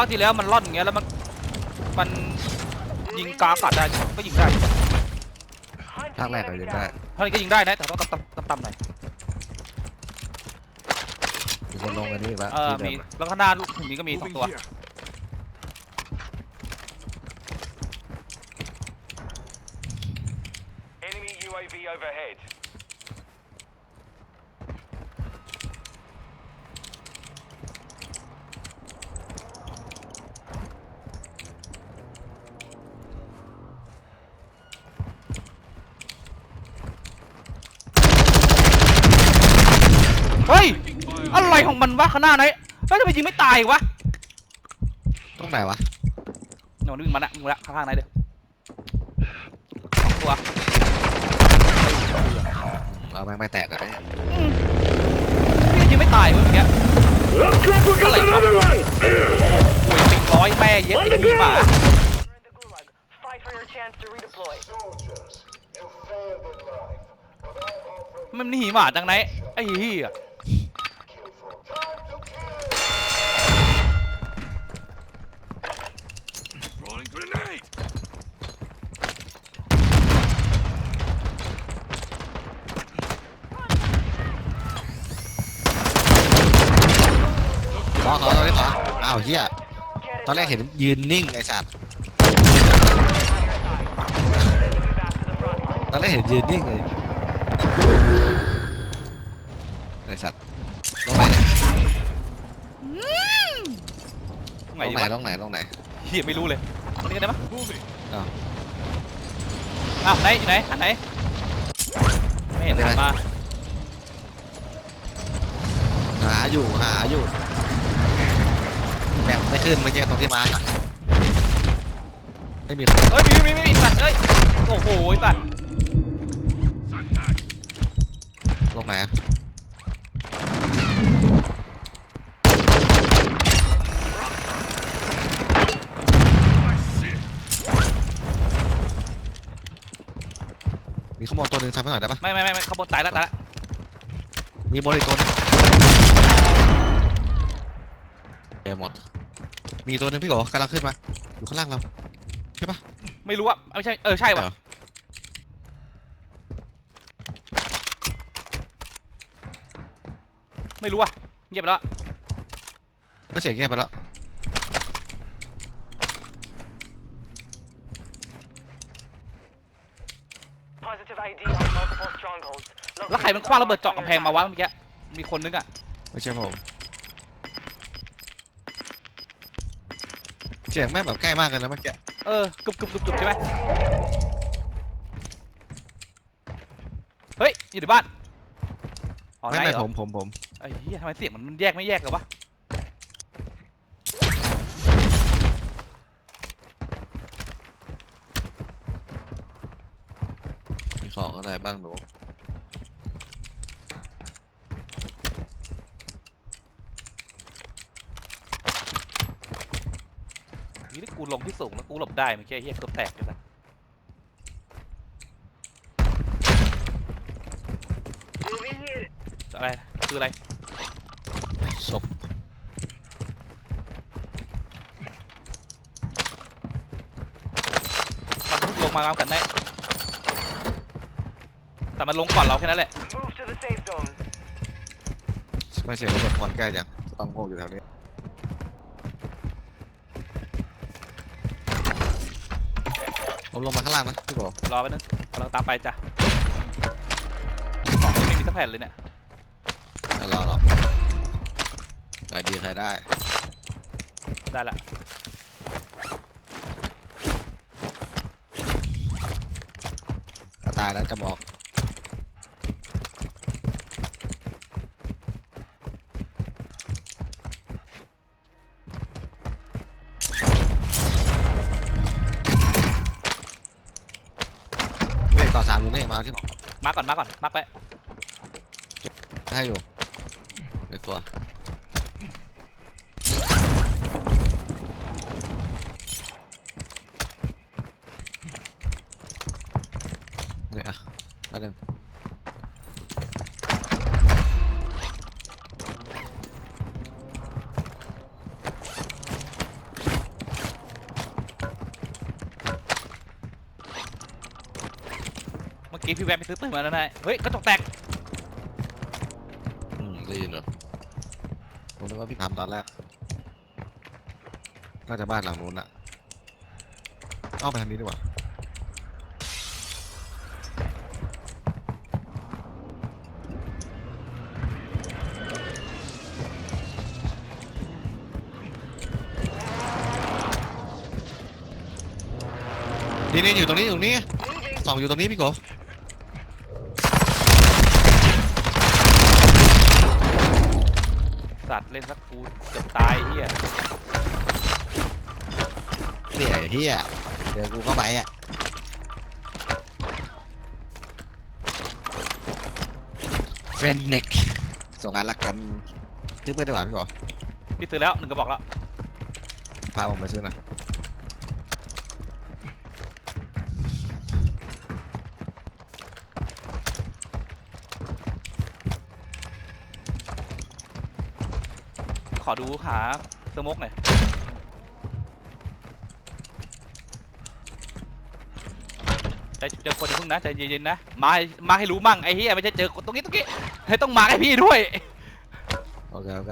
รั้งที่แล้วมันร่อนอย่างเงี้ยแล้วมันมันยิงกากัดได้ก็ยิงได้ภาคแรกเราเล่นได้เท่านี้ก็ยิงได้นะแต่ต้องต่ำต่ำต่ำหน่อยมีคนลงกันนี่อีกแล้วเออที่มีเดิมแล้วก็หน้าลูกถึงนี้ก็มีสอง Moving ตัว here. Enemy UAV overhead. เฮ้ยอะไร ของมันวะข้างหน้าไหนแล้วทำไมยิงไม่ตายวะตรงไหนวะโน่นวิ่งมาละมึงละข้างๆไหนเด้อสองตัวเอาแม่งไม่แตกอะพี่ยิงไม่ตายเว้ยเมื่อกี้ Looks like we got another one! โอ้ยปิงร้อยแม่เย็ดไอ้ที่หมา You're in the gulag. Fight for your chance to redeploy. มันหนีหมาจังไหนไอ้เหี้ย ออ้าวเฮีย Get ตอนแรกเห็นยืนนิ่งไอ้สัตว์ on your side. Enemy back to the front. ตอนแรกเห็นยืนนิ่งเลยไอ้สัตว์ตรงไหนเนี่ยไงตรงดีไหนวะตรงไหนตรงไหนเหี้ยไม่รู้เลยอันนี้กันได้ปะ Moving. อ้าวไหนอยู่ไหนอันไหนไม่เห็นหันมาหาอยู่หาอยู่แบบ ไม่ขึ้นเมื่อกี้ตรงที่มาร์คอะไม่มีคนเอ้ยมีมีมีมีสัตว์เอ้ยโอ้โหสัตว์ตรงไหนอะมีขโมยตัวหนึ่งทำให้หน่อยได้ปะไม่ไม่ไม่ไม่ขบวนตายแล้วตายแล้วมีบริตัวหนึงเอยหมด มีตัวหนึงพี่โกกำลังขึ้นมา อยู่ข้างล่างเรา ไม่รู้ว่าไม่ใช่เออใช่ว่ะเหรอ ไม่รู้ว่ะเงียบไปแล้วก็เสียงเงียบไปแล้ว Positive ID on multiple strongholds. แล้วใครมันคว้างระเบิดเจาะกำแพงมาวะเมื่อกี้มีคนนึงอะไม่ใช่ผม เสียงแม่งแบบใกล้มากเลยนะเมื่อกี้เออกรุบกรุบกรุบกรุบใช่ไหมเฮ้ยอยู่ในบ้านอ๋อไม่ไหนไม่เหรผอมผมผมไอ้เหี้ยทำไมเสียงมันมันแยกไม่แยกกันวะมีของอะไรบ้างหนู นี่กู ลงที่สูงแล้วกูหลบได้เมื่อกี้ไอ้เหี้ยเกือบแตกเลยนะ Moving here. อะไรคืออะไรศพมันลงมาเอากันได้แต่มันลงก่อนเราแค่นั้นแหละ Move to the safe zone. ไม่เสียงระเบิดควันใกล้จังต้องโงกอยู่แถวนี้ ผมลงมาข้างล่างนะพี่โกรอไปนึงกำลังตามไปจ้ะของไม่มีสักแผ่นเลยเนี่ยไม่รอหรอกใครดีใครได้ได้ละก็ตายแล้วจะบอก มาร์กก่อนมาร์กก่อนมาร์กไปให้อยู่ในตัว แวะไปซื้อปืนมาแล้วนายเฮ้ยกระจกแตกอืมได้ยินเหรอผมนึกว่าพี่ทำตอนแรกน่าจะบ้านหลังนู้นอะเอาไปทางนี้ดีกว่านี่นี่อยู่ตรงนี้อยู่ตรงนี้สองอยู่ตรงนี้พี่โก สัตว์ เล่นสักกูเกือบตายเฮียเนี่ยไอ้เฮียเดี๋ยวกูเข้าไปอะเฟนเน็กส่งงานรักกันซื้อเพื่อนได้หว่าพี่ก่อพี่ซื้อแล้วหนึ่งกระบอกแล้วพาผมไปซื้อหน่อย อดูหาสโมกหน่อยใจเจอคนอย่าเพิ่งนะใจเย็นๆนะมาให้มาให้รู้มั่งไอ้เฮียไม่ใช่เจอคนตรงนี้ตรงนี้ให้ต้องมาให้พี่ด้วยโอเคโอเค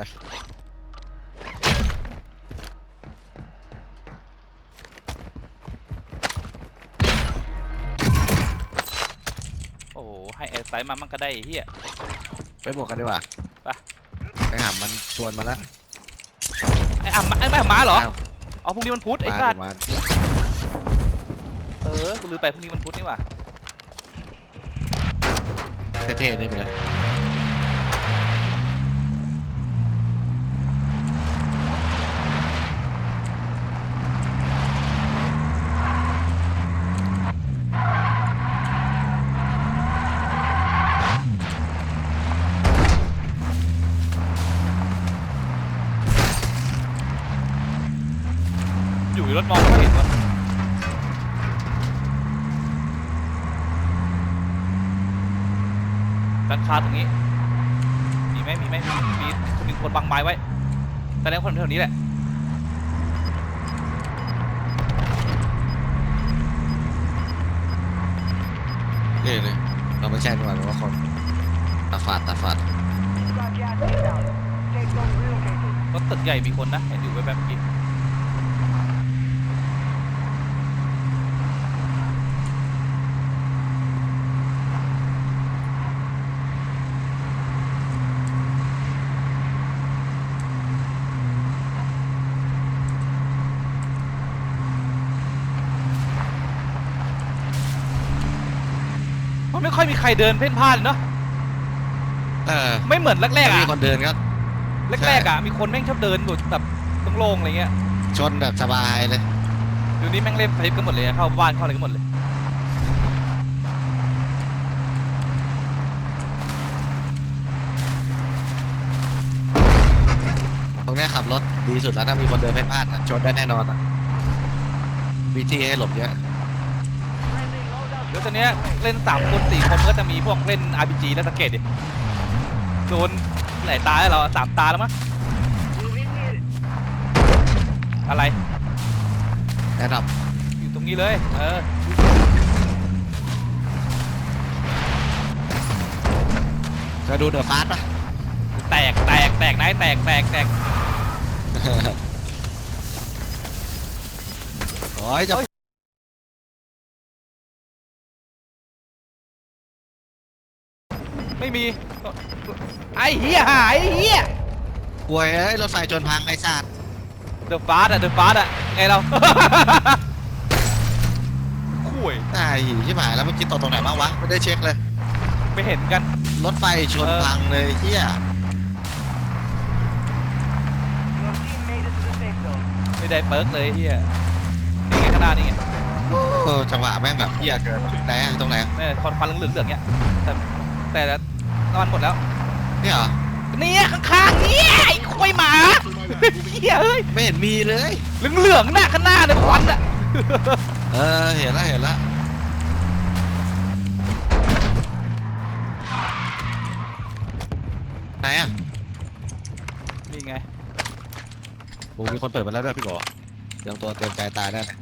โอ้โหให้แอร์ไซส์มามั่งก็ได้ไอ้เฮียไปบวกกันดีกว่าไป ไปหามันชวนมาแล้วไอ้อ่ำไอ้ไม่มาเหรออ้าวเอาพรุ่งนี้มันพุธไอ้มาสัตดิว์มาเออกูลืมไปพรุ่งนี้มันพุธนี่หว่าเท่ๆนี่ไปเลย รถมองไม่เห็นวะร้านค้าตรงนี้ มีไหมมีไหมมีมีมีคนบังไม้ไว้แสดงว่าคนแถวนี้แหละนี่เลยเราไม่ใช่ดีกว่าหรือว่าคนตาฝาดตาฝาด Got gas inbound. Safe zone relocated. รถตึกใหญ่มีคนนะเห็นอยู่แบบๆเมื่อกี้ มันไม่ค่อยมีใครเดินเพ่นพ่านเนาะเออไม่เหมือนแรกๆถ้าอะมีคนเดินก็แรกๆอะมีคนแม่งชอบเดินแบบโล่งๆอะไรเงี้ยชนแบบสบายเลยเดี๋ยวนี้แม่งเล่นไฟกันหมดเลยอะเข้าบ้านเข้าอะไรกันหมดเลยตรงเนี้ยขับรถดีสุดแล้วถ้ามีคนเดินเพ่นพ่านอะชนได้แน่นอนอะมีที่ให้หลบเยอะ Friendly loadout เดี๋ยวตอนเนี้ยเล่นสามคนสี่คนก็จะมีพวกเล่น RPG แล้วสังเกตดิโดนหลายตาแล้วเราสามตาแล้วมั้ง Moving needed. อะไรแนะนอยู่ตรงนี้เลย เออำจะดูเดอะฟาสป่ะแตกแตกแตกนายแตกแตกแตกโอ้ยจะ ไม่มีไอ้เหี้ยหายไอ้เหี้ยป่วยเอ้ยรถไฟชนพังไอ้สัตว์เดอะฟาสอะเดอะฟาสอะไงเราข่วยตายหิวชิบหายแล้วเมื่อกี้ตกตรงไหนบ้างวะ ไม่ได้เช็คเลย ไม่เห็นกัน รถไฟชนเออพังเลยเฮีย Your team made it to the safe zone. ไม่ได้เปิร์กเลยเหี้ยนี่ไงข้างหน้านี่ไงเออจังหวะแม่งแบบเฮียเกินไหนอะตรงไหนอะ นี่ควันควันเหลืองๆๆเนี่ยแต่แต่ น้ำมันหมดแล้ว เนี่ยเหรอเนี่ยข้างๆเนี่ยไอ้ควายหมาเหี้ยเอ้ยไม่เห็นมีเลย เหลืองๆน่ะข้างหน้าเนี่ยควันอะเออเห็นแล้วเห็นแล้วไหนอะนี่ไงโอ้มีคนเปิดมาแล้วด้วยพี่บอเตรียมตัวเตรียมใจตายได้เลย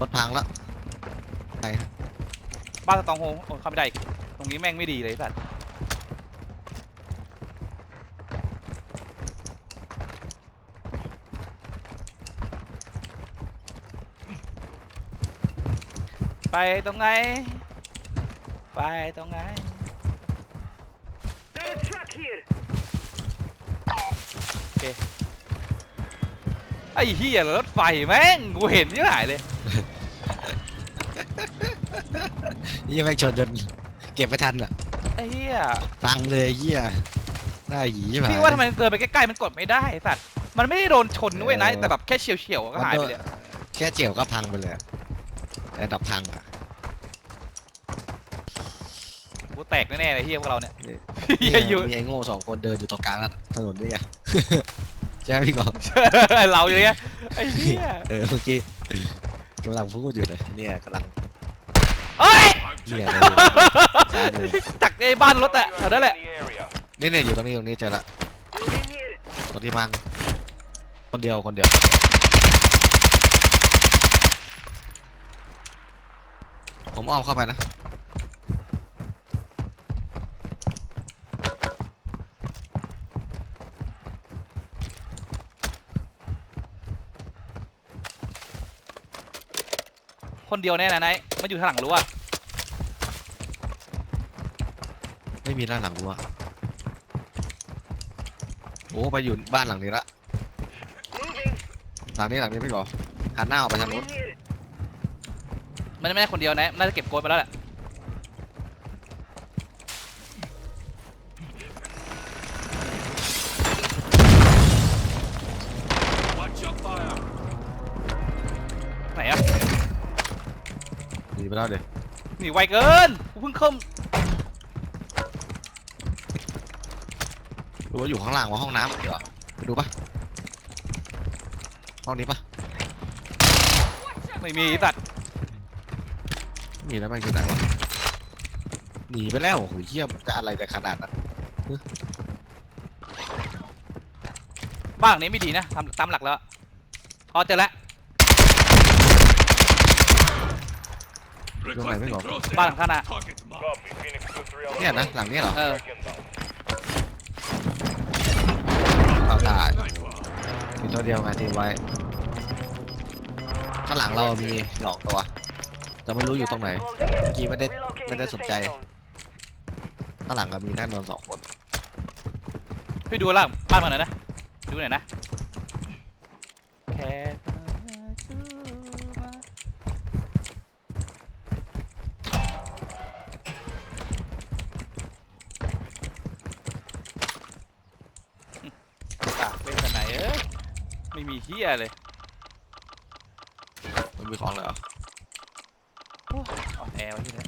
รถพังแล้วไปบ้านสตองโฮโอ้เข้าไม่ได้อีก ตรงนี้แม่งไม่ดีเลยไอ้สัตว์ไปตรงไหน ไปตรงไหน There's a truck here. ไอ้เหี้ยรถไฟแม่งกูเห็นที่ไหนเลย ยี่แม่งชนจนเก็บไม่ทันอะไอ้เหี้ยฟังเลยเหี้ยหน้าหยีไป พี่ว่าทำไมเดินไปใกล้ๆมันกดไม่ได้ไอ้สัตว์มันไม่ได้โดนชนด้วยนะเออ แต่แบบแค่เฉียวๆก็หายไปเลยแค่เจียวก็พังไปเลยอะไอ้ดับพังอะ กูแตกแน่ๆเลยเฮียพวกเราเนี่ยนี่เฮียอยู่ มีไอ้โง่สองคนเดินอยู่ตรงกลางถนนนี่ไงใช่ไหมพี่กอล์ฟเราอยู่เนี่ยไอ้เหี้ยเออเมื่อกี้กำลังพูดอยู่เลยเนี่ยกำลังเอ้ยเนี่ยเลยซ้ายมือจากไอ้บ้านรถอะแถวนั้นแหละนี่เนี่ยอยู่ตรงนี้ตรงนี้เจอละ Moving here. ตรงที่มังคนเดียวคนเดียวผมอ้อมเข้าไปนะคนเดียวแน่นะไนท์มันอยู่ทางหลังรั้ว ไม่มีด้านหลังรั้วโอ้ไปอยู่บ้านหลังนี้ละ Moving. หลังนี้หลังนี้พี่กอล์ฟหันหน้าออกไปทางนู้น In here. มันไม่ได้คนเดียวนะน่าจะเก็บโกดไปแล้วแหละ Watch your fire. ไหนอะหนีไปแล้วเดี๋ยวหนีไวเกินกูเพิ่งเข้า หรือ ว่าอยู่ข้างล่างว่าห้องน้ำเดี๋ยวอะไปดูปะห้องนี้ปะไม่มีไอ้สัตว์มีแล้วมันคือไหนวะหนีไปแล้วโอ้โหเหี้ยมันจะอะไรแต่ขนาดนั้นบ้านหลังนี้ไม่ดีนะทำตามหลักแล้วอ๋อเจอแล้ว Requesting go. crosshair. Bang, Hana. Target marked. Copy. Phoenix 2-3 on เนี่ยนะ หลังนี้เหรอ เออเอ มีตัวเดียวไงทีมไว้ ข้างหลังเรามีสอกตัว แต่ไม่รู้อยู่ตรงไหน เมื่อกี้ไม่ได้ไม่ได้สนใจ ข้างหลังก็มีแน่นอนสองคน พี่ดูล่างบ้านมาหน่อยนะ ดูหน่อยนะแค่อะเป็นขนาดไหนเอ้ยไม่มีเฮียเลยมันมีของเลยเหรออ่อนแอไว้ที่ไหน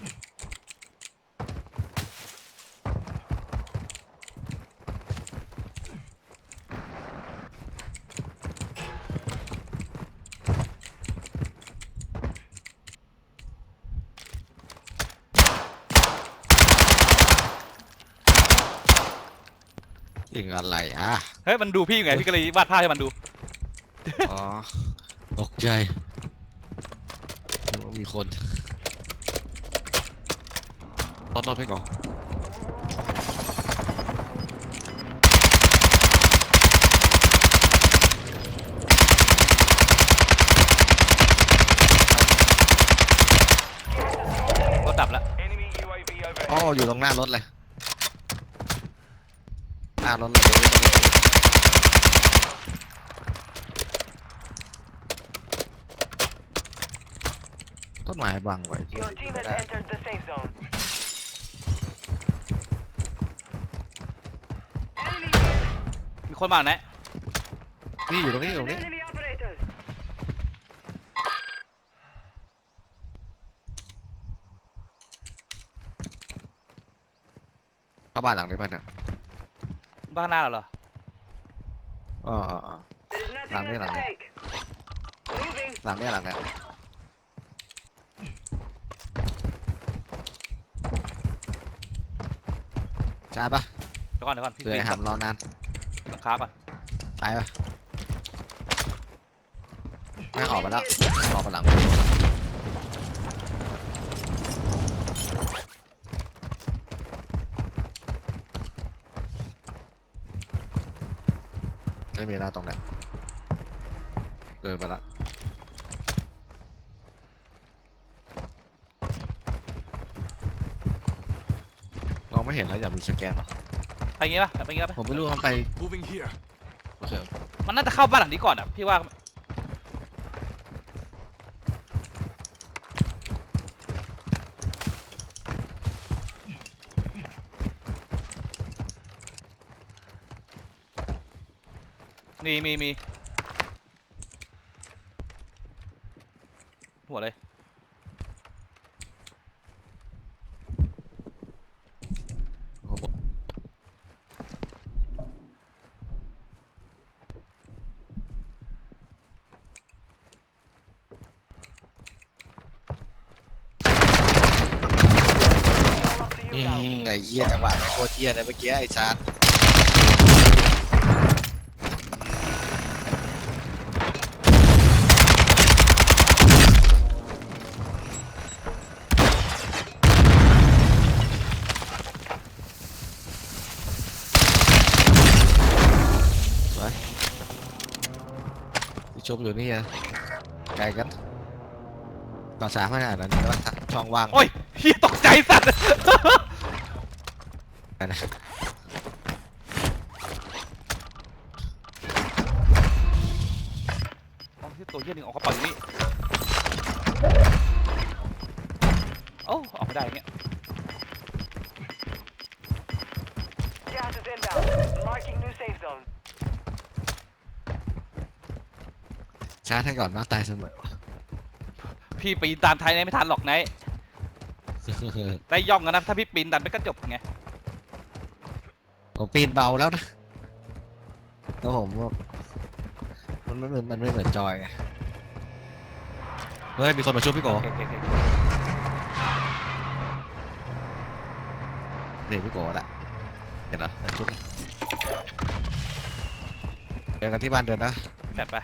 ยิงอะไรอะ เฮ้ย มันดูพี่อยู่ไง พี่ก็เลยวาดภาพให้มันดู อ๋อตกใจนึกว่ามีคนรถรถไปก่อนรถดับแล้ว Enemy UAV อ๋อ overhead. อยู่ตรงหน้ารถเลยหน้ารถเลย ต้นไม้บังไว้ที่ Your team has entered the safe zone. Enemy มีคนมาไหนนี่อยู่ตรงนี้อยู่ตรงนี้ enemy operators. เข้าบ้านหลังนี้ป่ะเนี่ยบ้านหน้าเราเหรออ๋ออ๋ออ๋อ There is nothing Làm đi, left làm to đi. take. Moving. หลังเนี้หลังเนี้ ใช่ปะเดี๋ยวก่อนเดี๋ยวก่อนพี่เผื่อปหามรอนานหลังคาก่อนไาปะแม่ออกมาแล้วออกมาหลังไม่มีแล้วตรงนั้นเดินไปละ ไม่เห็นแล้วอย่ามีสแกนหรอไปงี้ปะไปงี้ปะผมไม่รู้ว่ามันไป Moving here. โอเคมันน่าจะเข้าบ้านหลังนี้ก่อนอะพี่ว่ามีมีมีหัวเลย โอ้โห All up to อื you now. มไอ้เหี้ยจัง หวะโคตรเหี้ยเลยเมื่อกี้ไอ้ชาร์จสวยพี่ชมอยู่นี่อะไกลกันต่อสามขนาดนั้นนี่ว่าช่องว่าง โอ้ยพี่ตกใจสัตว์ ให้ก่อนมากตายเสมอ พี่ปีนตามไทยไม่ทันหรอกไนท์ได้ย่องกันนะถ้าพี่ปีนดันไปก็จบไงผมปีนเบาแล้วนะแล้วผมว่ามันไม่เหมือนมันไม่เหมือนจอยไงเฮ้ย มีคนมาช่วยพี่โกโอเคโอเคโอเคเดี๋ยวพี่โกละเห็นเหรอมาช่วยเดินกันที่บ้านเดินนะแบบไป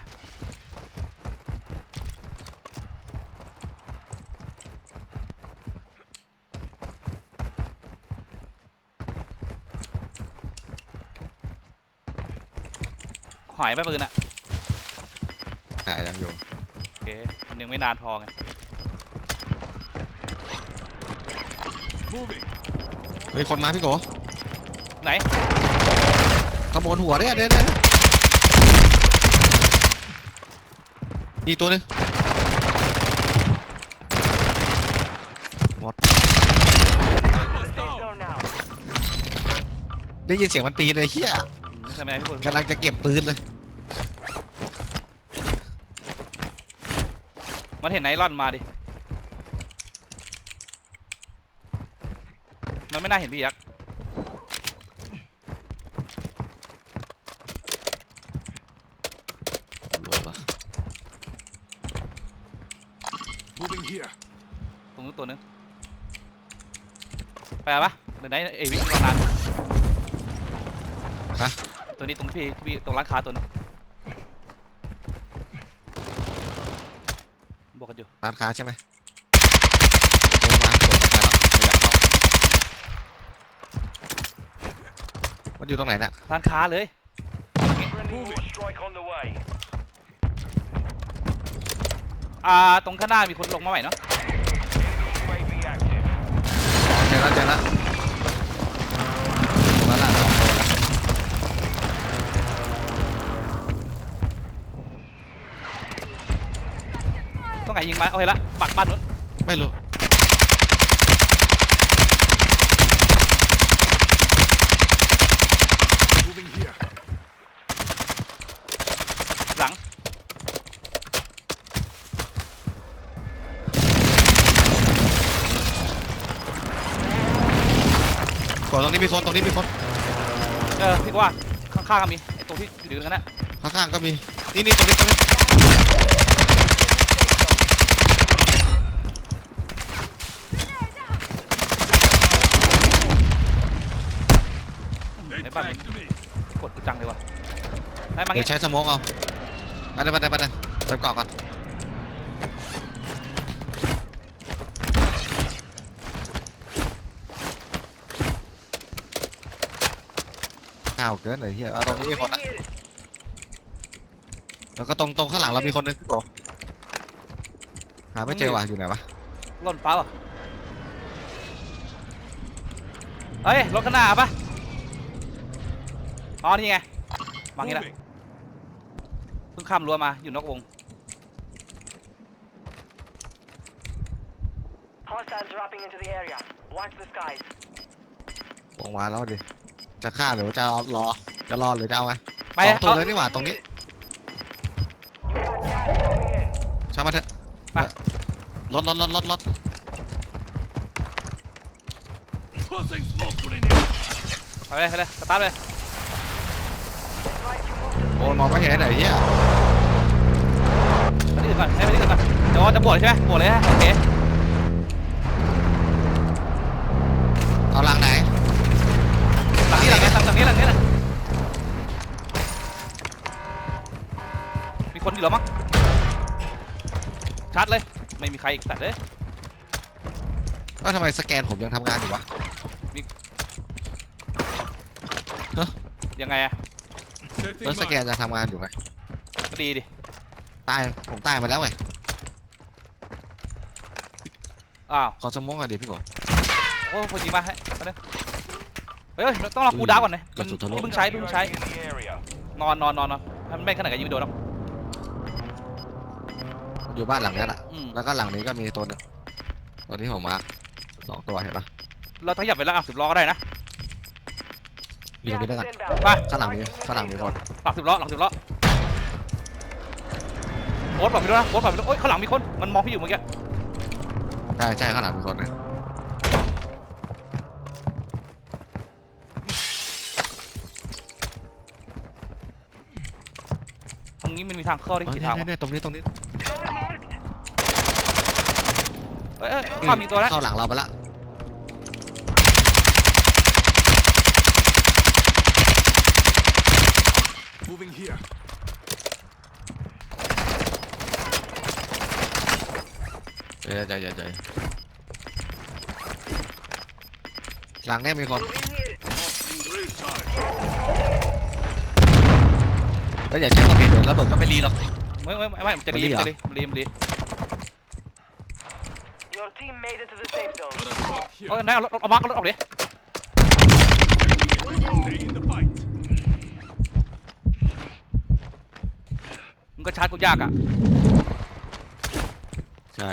หายไปปืนอะหายังอยู่โอเคมันยังไม่นานพอไง Moving. เฮ้ยคนมาพี่โกไหน ขโมยหัวเนี่ยเดินเดินอีกตัวหนึง Safe zone now. ได้ยินเสียงมันตีเลยเฮียใช่ไหมพี่คุณกำลังจะเก็บปืนเลย มันเห็นไนลอนมาดิ มันไม่น่าเห็นพี่ยักษ์รวยปะ Moving here. ตรงนู้นตัวนึงไปปะเดี๋ยวไหนเอวิรอนานฮะ ตัวนี้ตรงพี่พี่ตรงร้านค้าตัวนึงบอ กกันอยู่ร้านค้าใช่ไหมเดินมาเปิดราคาแล้วขยับเข้ามันอยู่ตรงไหนน่ะร้านค้าเลย Moving. Strike on the way. อ่าตรงข้างหน้ามีคนลงมาใหม่เนาะ UAV active. เจอแล้วเจอแล้ว ต้องไหนยิงมาโอเคละปักบ้านนู้นไม่รู้ Moving here. หลังกดตรงนี้มีคนตรงนี้มีคนเออพี่ก็ว่าข้างๆก็มีไอตัวที่อยู่ตรงนั้นนะข้างๆก็มีนี่นี่ตรงนี้ตรงนี้ They Mấy bạn tagged me. กดกูจังเลยว่ะได้มาเดี๋งี้ยวใช้สโมองเอาไปเลยไปเลยไปเลยเติมกรอกก่อนข้าวเกินเลยเฮียเอาตรงนี้มีคนอะแล้วก็ตรงตรงข้างหลังเรามีคนนึงพี่โกหาไม่เจอว่ะอยู่ไหนวะล่นฟ้าเหรอเฮ้ยรถข้างหน้าปะ อ๋อนี่ไงวางอย่างนี้แหละ Moving. เพิ่งข้ามรั้วมาอยู่นอกวง Hostiles dropping into the area. Watch the skies. วงมาแล้วดิ จะฆ่าหรือว่าจะเอารอ จะรอหรือจะเอาไงไปสองตัวเอาเลยนี่หว่าตรงนี้ You got gas moving in. ช่างมาเถอะไป รถรถรถรถรถ Tossing smoke grenade. ไปเลยไปเลยสตาร์ทเลย Advise you move โอ้ยมองไม่เห็นไหนเฮียไปที่อื่นก่อนให้ไปที่อื่นก่อนเดี๋ยวจะบวชใช่ไหมบวชเลยฮะโอเคเอาหลังไหนหลังนี้หลังนี้หลังนี้หลังนี้หลังมีคนอยู่เหรอมั้งชาร์จเลยไม่มีใครอีกแต่เลยก็ทำไมสแกนผมยังทำงานอยู่วะยังไงอะ Setting แล้วสแก mine. นจะทำงานอยู่ไหมก็ดีดิ ตายผมตายมาแล้วไงอ้าวขอสมองกันดิพี่โกโอ้คนจริงมาให้มาเลยเฮ้ยต้องรอคูลดาวน์ก่อนเลยกระสุนทะลุ เพิ่งใช้เพิ่งใช้ In the area. นอนนอนนอนนอนถ้ามันไม่ขนาดกับยิงไม่โดนหรอกอยู่บ้านหลังนี้แหละอืมแล้วก็หลังนี้ก็มีตัวหนึงตัวที่ผมมาสองตัวเห็นปะเราขยับไปแล้วอะสิบล้อก็ได้นะ อยู่ตรงนี้ด้วยกัน inbound. ไปข้างหลังนี้ข้างหลังมีคนหลังสิบล้อหลังสิบล้อโอ๊ตปล่อยไปด้วยนะโอ๊ตปล่อยไปด้วยโอ๊ยข้างหลังมีคนมันมองพี่อยู่เมื่อกี้ใช่ใช่ข้างหลังมีคนนะตรงนี้มันมีทางเข้าได้เอ้ยกี่เนี่ทางยวะเนี่ยตรงนี้ตรงนี้เอ้ยเอ้ยข้ามมีตัวแล้วเข้าหลังเราไปละ Moving here. เดี๋ยวใจเย็นใจหลังเนี่ยมีคน Recharge. แล้วอย่าใช้ความผิดเดี๋ยวระเบิดก็ไม่รีหรอก ไม่ไม่ไม่ไม่มันจะรีมันมันรีจะเหรอรีมันรีมันรี Your team made it to the safe zone. Got a drop เอ้ย here. นายเอารถเอามาร์คเอารถออกดิ Stay in the fight. มัน ก็ชาร์จกูยากอะใช่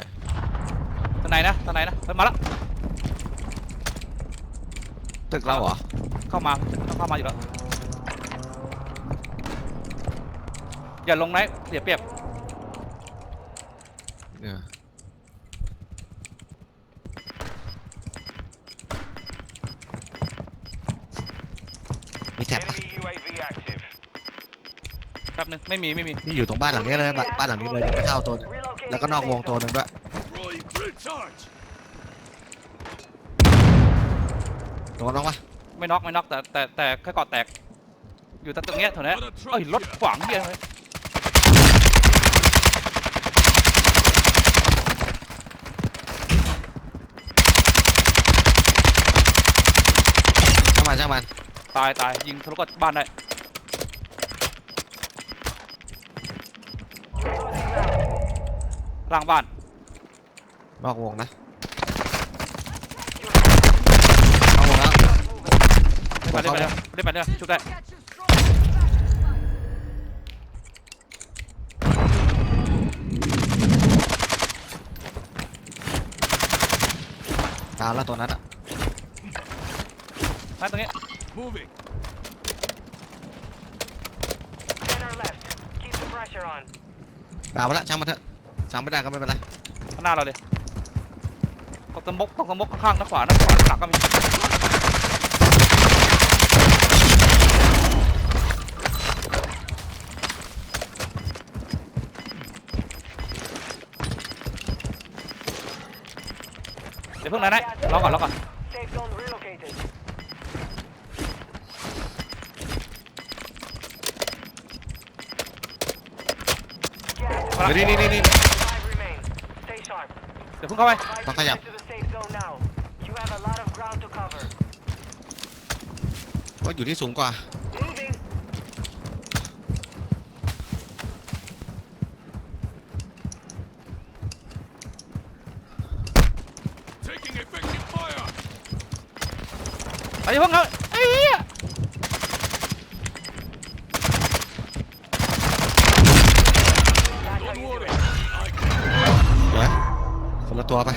ทนายนะทนายนะเฮ้ยมาแล้วตึกเราเหรอเข้ามาต้องเข้ามาอยู่แล้วอย่าลงนะเสียเปรียบเนี่ยมีแท็บปะ Enemy UAV active. แป๊บนึง ไม่มีไม่มีนี่อยู่ตรงบ้านหลังนี้เลยบ้านบ้านหลังนี้เลยยังไม่เข้าตัวหนึ่ง Relocating แล้วก็นอกวงตัวหนึ่งด้วย Roy, recharge. โดนน้องปะไม่น็อกไม่น็อกแต่แต่แต่แค่กอดแตก อยู่แต่ตรงเนี้ยเท่านั้น Got a เอ้ย truck รถ here. ขวางเฮียเลยช่างมันช่างมันตายตายยิงทะลุกับบ้านได้ ร่างบ้านนอกวงนะเข้าวงแล้วไปเลยไปเลยไปเลยไปเลยชุบได้ตามแล้วตัวนั้นอะนั่นตรงนี้ Moving. Center left. Keep the pressure on. ตามมาแล้วช่างมันเถอะ ช่างไม่ได้ก็ไม่เป็นไรข้างหน้าเราเลยตรงสมกตรงสมกข้างๆด้านขวาด้านขวาหลังก็มีเดี๋ยวเพิ่งนะนะรอก่อนรอก่อน Safe zone relocated. มาเดี๋ยวแล้วนี่นี่นี่นี่ พุ่งเข้าไปมาขยับว่าอยู่ที่สูงกว่าอะไรพุ่งเข้า คนละตัวไป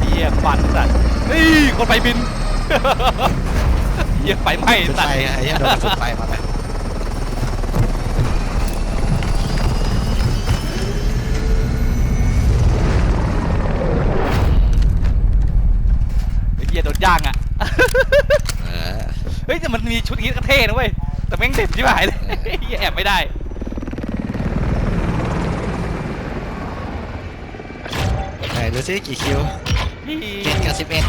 เหี้ยฟันสัตว์นี่คนไฟบิน เหี้ยไฟไหม้จุดสัไฟตว์ไอ้เหี้ยโดนจุดไฟมาแล้วไอ้เหี้ยโดนย่างอะ เออเฮ้ยแต่มันมีชุดนี้ก็เท่นะเว้ย แต่แม่งเด็ดชิบหายเลยเออเหี้ยแอบไม่ได้ไหนดูซิกี่คิวพี่เจ็ดกับสิบเอ็ด